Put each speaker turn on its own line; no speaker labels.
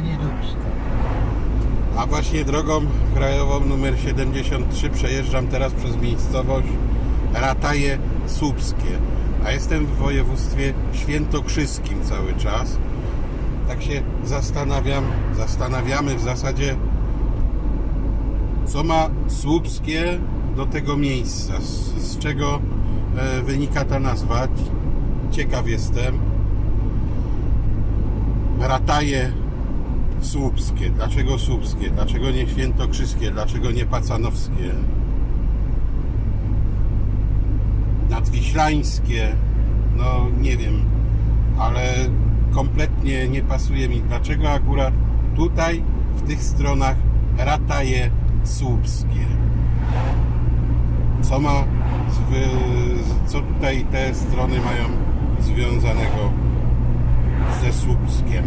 Dubska.
A właśnie drogą krajową numer 73 przejeżdżam teraz przez miejscowość Rataje Słupskie. A jestem w województwie świętokrzyskim cały czas. Tak się zastanawiam, zastanawiamy w zasadzie, co ma Słupskie do tego miejsca, z, z czego e, wynika ta nazwa. Ciekaw jestem. Rataje Słupskie. Dlaczego Słupskie? Dlaczego nie Świętokrzyskie? Dlaczego nie Pacanowskie? Nadwiślańskie? No nie wiem, ale kompletnie nie pasuje mi. Dlaczego akurat tutaj, w tych stronach Rataje Słupskie? Co ma, co tutaj te strony mają związanego ze Słupskiem?